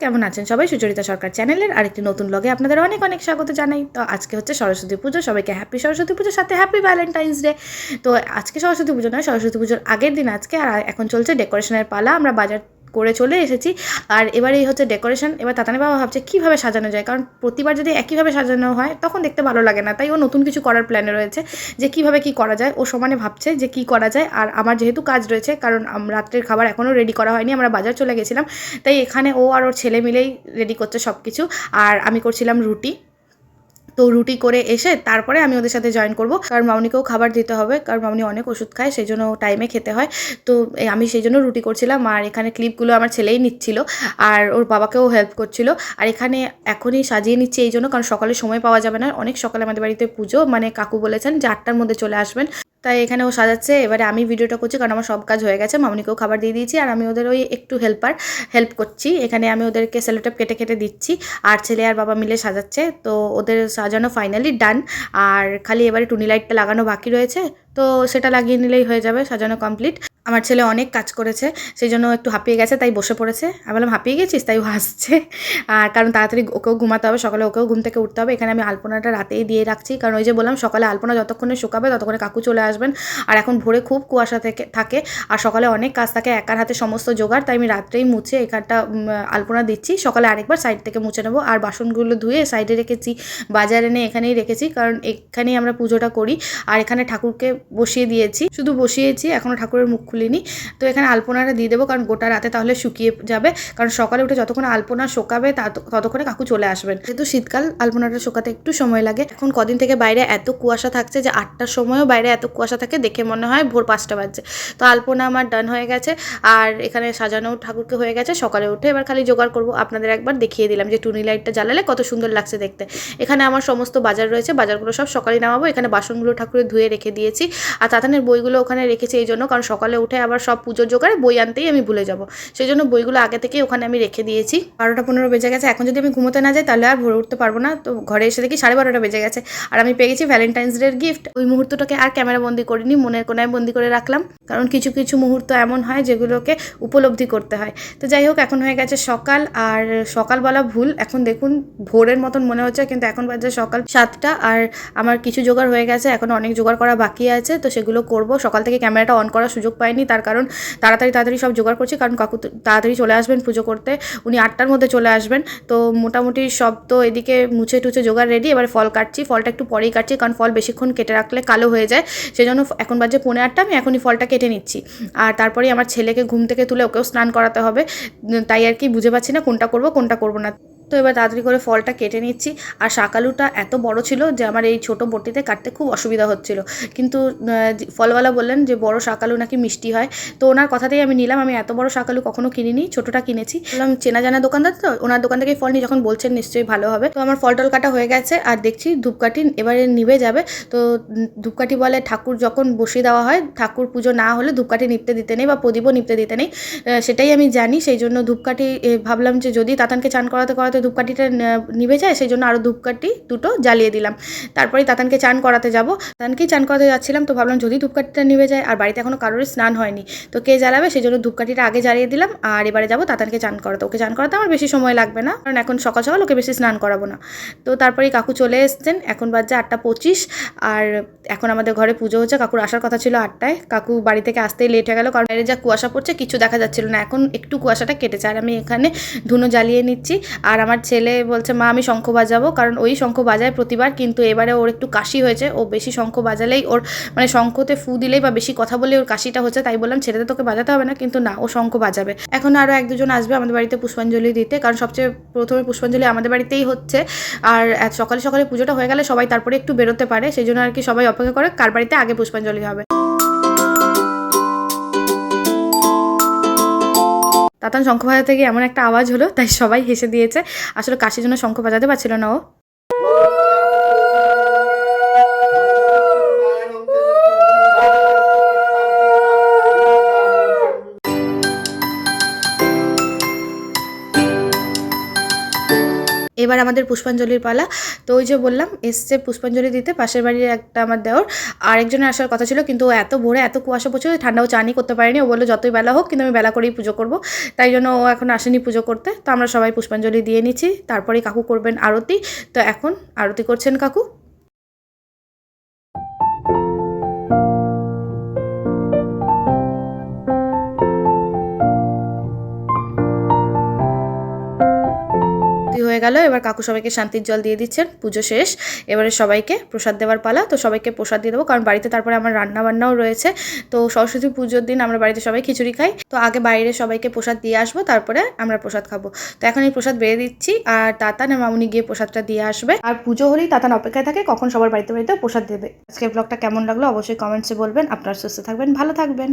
কেমন আছেন সবাই? সুচরিতা সরকার চ্যানেলের আরেকটি নতুন লগে আপনাদের অনেক অনেক স্বাগত জানাই। তো আজকে হচ্ছে সরস্বতী পুজো। সবাইকে হ্যাপি সরস্বতী পুজোর সাথে হ্যাপি ভ্যালেন্টাইন্স ডে তো আজকে সরস্বতী পুজো নয়, সরস্বতী পুজোর আগের দিন আজকে। আর এখন চলছে ডেকোরেশনের পালা। আমরা বাজার করে চলে এসেছি। আর এবারে হচ্ছে ডেকোরেশন এবার তাতানি বাবা ভাবছে কীভাবে সাজানো যায়? কারণ প্রতিবার যদি একইভাবে সাজানো হয়, তখন দেখতে ভালো লাগে না। তাই ও নতুন কিছু করার প্ল্যানে রয়েছে যে কীভাবে কি করা যায়। ও সমানে ভাবছে যে কি করা যায়। আর আমার যেহেতু কাজ রয়েছে, কারণ রাত্রের খাবার এখনও রেডি করা হয়নি, আমরা বাজার চলে গেছিলাম। তাই এখানে ও আর ওর ছেলে মিলেই রেডি করছে সব কিছু আর আমি করছিলাম রুটি। তো রুটি করে এসে তারপরে আমি ওদের সাথে জয়েন করব। কারণ মামনিকেও খাবার দিতে হবে, কারণ মামনি অনেক ওষুধ খায়, সেই জন্য টাইমে খেতে হয়। তো আমি সেই জন্য রুটি করছিলাম, আর এখানে ক্লিপগুলো আমার ছেলেই নিচ্ছিল, আর ওর বাবাকেও হেল্প করছিল। আর এখানে এখনই সাজিয়ে নিচ্ছি এই জন্য, কারণ সকালে সময় পাওয়া যাবে না। অনেক সকালে আমাদের বাড়িতে পুজো মানে কাকু বলেছেন যে আটটার মধ্যে চলে আসবেন। তাই এখানে ও সাজাচ্ছে। এবারে আমি ভিডিওটা করছি কারণ আমার সব কাজ হয়ে গেছে। মামনিকেও খাবার দিয়ে দিয়েছি আর আমি ওদের ওই একটু হেল্পার হেল্প করছি। এখানে আমি ওদেরকে সেলোটেপ কেটে কেটে দিচ্ছি। আর ছেলে আর বাবা মিলে সাজাচ্ছে। তো ওদের সাজানো ফাইনালি ডান আর খালি এবারে টুনি লাইটটা লাগানো বাকি রয়েছে। তো সেটা লাগিয়ে নিলেই হয়ে যাবে সাজানো কমপ্লিট আমার ছেলে অনেক কাজ করেছে সেই জন্য একটু হাঁপিয়ে গেছে, তাই বসে পড়েছে। আমি বললাম হাঁপিয়ে গেছিস, তাই হাসছে। আর কারণ তাড়াতাড়ি ওকেও ঘুমাতে হবে, সকালে ওকেও ঘুম থেকে উঠতে হবে। এখানে আমি আলপনাটা রাতেই দিয়ে রাখছি, কারণ ওই যে বললাম, সকালে আলপনা যতক্ষণে শুকাবে ততক্ষণে কাকু চলে আসবেন। আর এখন ভোরে খুব কুয়াশা থেকে, থাকে, আর সকালে অনেক কাজ থাকে, একার হাতে সমস্ত জোগাড়, তাই আমি রাত্রেই মুছে এখানটা আলপনা দিচ্ছি। সকালে আরেকবার সাইড থেকে মুছে নেব, আর বাসনগুলো ধুয়ে সাইডে রেখেছি, বাজারে এনে এখানেই রেখেছি, কারণ এখানেই আমরা পুজোটা করি। আর এখানে ঠাকুরকে বসিয়ে দিয়েছি, শুধু বসিয়েছি এখনও ঠাকুরের মুখ খুলিনি। তো এখানে আলপনাটা দিয়ে দেবো, কারণ গোটা রাতে তাহলে শুকিয়ে যাবে। কারণ সকালে উঠে যতক্ষণ আলপনা শোকাবে তত- ততক্ষণে কাকু চলে আসবেন যেহেতু শীতকাল, আলপনাটা শোকাতে একটু সময় লাগে। এখন কদিন থেকে বাইরে এত কুয়াশা থাকছে যে আটটার সময়ও বাইরে এত কুয়াশা থাকে, দেখে মনে হয় ভোর পাঁচটা বাজছে। তো আলপনা আমার ডান হয়ে গেছে, আর এখানে সাজানো ঠাকুরকে হয়ে গেছে, সকালে উঠে এবার খালি জোগাড় করব। আপনাদের একবার দেখিয়ে দিলাম যে টুনি লাইটটা জ্বালালে কত সুন্দর লাগছে দেখতে। এখানে আমার সমস্ত বাজার রয়েছে, বাজারগুলো সব সকালে নামাবো। এখানে বাসনগুলো ঠাকুরের ধুয়ে রেখে দিয়েছি, আর তাতানের বইগুলো ওখানে রেখেছি এই জন্য, কারণ সকালে উঠে আবার সব পুজোর জোগাড়ে বই আনতেই আমি ভুলে যাব। সেই জন্য বইগুলো আগে থেকেই ওখানে আমি রেখে দিয়েছি। বারোটা পনেরো বেজে গেছে। এখন যদি আমি ঘুমোতে না যাই তাহলে আর ভোরে উঠতে পারব না। তো ঘরে এসে দেখি সাড়ে বারোটা বেজে গেছে। আর আমি পেয়ে গেছি ভ্যালেন্টাইন্স ডের গিফট ওই মুহূর্তটাকে আর ক্যামেরা বন্দি করিনি। মনের কোনায় বন্দি করে রাখলাম। কারণ কিছু কিছু মুহূর্ত এমন হয় যেগুলোকে উপলব্ধি করতে হয়। তো যাই হোক, এখন হয়ে গেছে সকাল। আর সকাল বলা ভুল। এখন দেখুন, ভোরের মতন মনে হচ্ছে, কিন্তু এখন বাজে সকাল সাতটা। আর আমার কিছু জোগাড় হয়ে গেছে। এখন অনেক জোগাড় করা বাকি আছে। তো সেগুলো করব। সকাল থেকে ক্যামেরাটা অন করার সুযোগ পাইনি। তার কারণ তাড়াতাড়ি তাড়াতাড়ি সব জোগাড় করছি, কারণ কাকু তাড়াতাড়ি চলে আসবেন পুজো করতে। উনি আটটার মধ্যে চলে আসবেন। তো মোটামুটি সব তো এদিকে মুছে টুছে জোগাড় রেডি এবার ফল কাটছি। ফলটা একটু পরেই কাটছি, কারণ ফল বেশিক্ষণ কেটে রাখলে কালো হয়ে যায়। সেজন্য এখন বাজে পৌনে আটটা, আমি এখনই ফলটা কেটে নিচ্ছি। আর তারপরেই আমার ছেলেকে ঘুম থেকে তুলে ওকেও স্নান করাতে হবে। তাই আর কি বুঝে পাচ্ছি না কোনটা করব কোনটা করব না। তো এবার তাড়াতাড়ি করে ফলটা কেটে নিচ্ছি। আর শাকালুটা এত বড় ছিল যে আমার এই ছোট বটিতে কাটতে খুব অসুবিধা হচ্ছিল। কিন্তু ফলওয়ালা বললেন যে বড় শাকালু নাকি মিষ্টি হয়। তো ওনার কথাতেই আমি নিলাম, আমি এত বড় শাকালু কখনো কিনিনি, ছোটোটা কিনেছি। বললাম, চেনা জানা দোকানদার তো? ওনার দোকান থেকে ফল নিয়ে যখন বলছেন, নিশ্চয়ই ভালো হবে। তো আমার ফল টল কাটা হয়ে গেছে, আর দেখছি ধূপকাঠি এবারে নিভে যাবে। তো ধূপকাঠি বলে ঠাকুর যখন বসিয়ে দেওয়া হয়, ঠাকুর পুজো না হলে ধূপকাঠি নিপতে দিতে নেই বা প্রদীপও নিপতে দিতে নেই। সেটাই আমি জানি, সেই জন্য ধূপকাঠি ভাবলাম যে যদি তাতানকে চান করাতে করাতে ধূপকাঠিটা নিভে যায় সেই জন্য আরও ধূপকাঠি দুটো জ্বালিয়ে দিলাম। তারপরে তাতানকে চান করাতে যাব। তাতানকেই চান করাতে যাচ্ছিলাম তো ভাবলাম যদি ধূপকাঠিটা নিভে যায়, আর বাড়িতে এখনও কারোর স্নান হয়নি, তো কে জ্বালাবে? সেই জন্য ধূপকাঠিটা আগে জ্বালিয়ে দিলাম, আর এবারে যাব তাতানকে চান করাতে। ওকে চান করাতে আমার বেশি সময় লাগবে না, কারণ এখন সকাল সকাল ওকে বেশি স্নান করাবো না। তো তারপরে কাকু চলে এসছেন, এখন বাজছে আটটা পঁচিশ, আর এখন আমাদের ঘরে পুজো হচ্ছে, কাকুর আসার কথা ছিল আটটায়। কাকু বাড়ি থেকে আসতেই লেট হয়ে গেল, কারণ বাইরে যা কুয়াশা পড়ছে, কিছু দেখা যাচ্ছিল না। এখন একটু কুয়াশাটা কেটেছে, আর আমি এখানে ধুনো জ্বালিয়ে নিচ্ছি, আর আমার ছেলে বলছে, মা, আমি শঙ্খ বাজাবো। কারণ ওই শঙ্খ বাজায় প্রতিবার, কিন্তু এবারে ওর একটু কাশি হয়েছে। ও বেশি শঙ্খ বাজালেই ওর মানে শঙ্খতে ফু দিলেই বা বেশি কথা বলে ওর কাশিটা হচ্ছে। তাই বললাম ছেড়ে তোকে বাজাতে হবে না। কিন্তু না, ও শঙ্খ বাজাবে। এখন আরও এক দুজন আসবে আমাদের বাড়িতে পুষ্পাঞ্জলি দিতে, কারণ সবচেয়ে প্রথমে পুষ্পাঞ্জলি আমাদের বাড়িতেই হচ্ছে। আর সকালে সকালে পুজোটা হয়ে গেলে সবাই তারপরে একটু বেরোতে পারে। সেই জন্য আর কি সবাই অপেক্ষা করে কার বাড়িতে আগে পুষ্পাঞ্জলি হবে। তাতান শঙ্খ বাজাতে গিয়ে এমন একটা আওয়াজ হলো, তাই সবাই হেসে দিয়েছে। আসলে কাশির জন্য শঙ্খ বাজাতে পারছিল না ও। এবার আমাদের পুষ্পাঞ্জলির পালা। তো ওই যে বললাম, এসছে পুষ্পাঞ্জলি দিতে, পাশের বাড়ির একটা আমার দেওয়ার আরেকজনের আসার কথা ছিল, কিন্তু এত ভোরে এত কুয়াশা পড়ছিল ঠান্ডাও চানি করতে পারিনি। ও বলল, যতই বেলা হোক, কিন্তু আমি বেলা করেই পুজো করব। তাই জন্য ও এখন আসেনি পুজো করতে। তো আমরা সবাই পুষ্পাঞ্জলি দিয়ে নিচ্ছি। তারপরেই কাকু করবেন আরতি। তো এখন আরতি করছেন কাকু। হয়ে গেল। এবার কাকু সবাইকে শান্তির জল দিয়ে দিচ্ছেন। পুজো শেষ। এবারে সবাইকে প্রসাদ দেওয়ার পালা। তো সবাইকে প্রসাদ দিয়ে দেবো। কারণ বাড়িতে তারপরে আমার রান্না বান্নাও রয়েছে। তো সরস্বতী পুজোর দিন আমরা বাড়িতে সবাই খিচুড়ি খাই। তো আগে বাইরে সবাইকে প্রসাদ দিয়ে আসব। তারপরে আমরা প্রসাদ খাব। তো এখন এই প্রসাদ বেড়ে দিচ্ছি। আর তাতান আর মামুনি গিয়ে প্রসাদটা দিয়ে আসবে। আর পুজো হলেই তাতান অপেক্ষায় থাকে, কখন সবার বাড়িতে বাড়িতে প্রসাদ দেবে। আজকের ব্লগটা কেমন লাগল অবশ্যই কমেন্টসে বলবেন। আপনারা সুস্থ থাকবেন, ভালো থাকবেন।